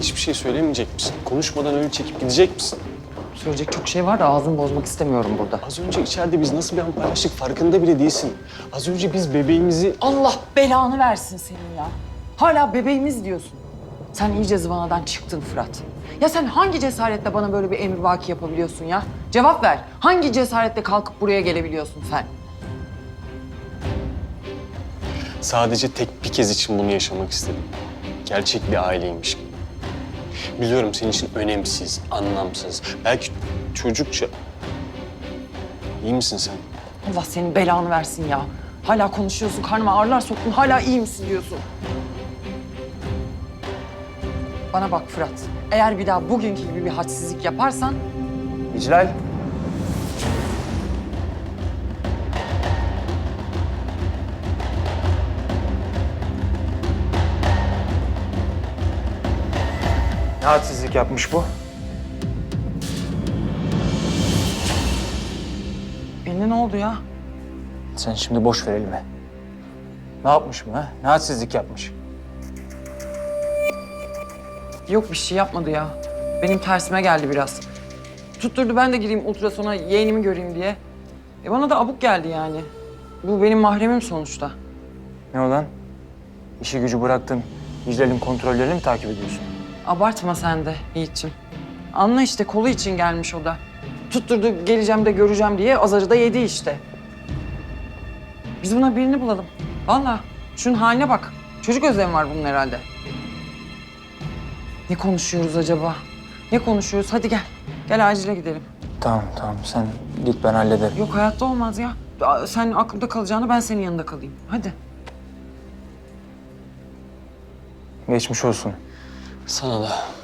hiçbir şey söylemeyecek misin? Konuşmadan öyle çekip gidecek misin? Söyleyecek çok şey var da ağzımı bozmak istemiyorum burada. Az önce içeride biz nasıl bir an paylaştık farkında bile değilsin. Az önce biz bebeğimizi... Allah belanı versin senin ya. Hala bebeğimiz diyorsun. Sen iyice zıvanadan çıktın Fırat. Ya sen hangi cesaretle bana böyle bir emrivaki yapabiliyorsun ya? Cevap ver. Hangi cesaretle kalkıp buraya gelebiliyorsun sen? Sadece tek bir kez için bunu yaşamak istedim. Gerçek bir aileymiş gibi. Biliyorum senin için önemsiz, anlamsız, belki çocukça. İyi misin sen? Allah senin belanı versin ya. Hala konuşuyorsun, karnıma ağrılar soktun, hala iyi misin diyorsun. Bana bak Fırat, eğer bir daha bugünkü gibi bir hadsizlik yaparsan... İclal. Ne hadsizlik yapmış bu? Eline ne oldu ya? Sen şimdi boş ver elime. Ne yapmış bu ha? Ne hadsizlik yapmış? Yok bir şey yapmadı ya. Benim tersime geldi biraz. Tutturdu ben de gireyim ultrasona yeğenimi göreyim diye. E bana da abuk geldi yani. Bu benim mahremim sonuçta. Ne olan? İşi gücü bıraktın. İclal'in kontrollerini mi takip ediyorsun? Abartma sen de Yiğit'ciğim. Anla işte kolu için gelmiş o da. Tutturdu geleceğim de göreceğim diye azarı da yedi işte. Biz buna birini bulalım. Vallahi şunun haline bak. Çocuk özlemi var bunun herhalde. Ne konuşuyoruz acaba? Ne konuşuyoruz? Hadi gel. Gel acile gidelim. Tamam tamam sen git ben hallederim. Yok hayatta olmaz ya. Sen aklımda kalacağını ben senin yanında kalayım. Hadi. Geçmiş olsun. Sana da.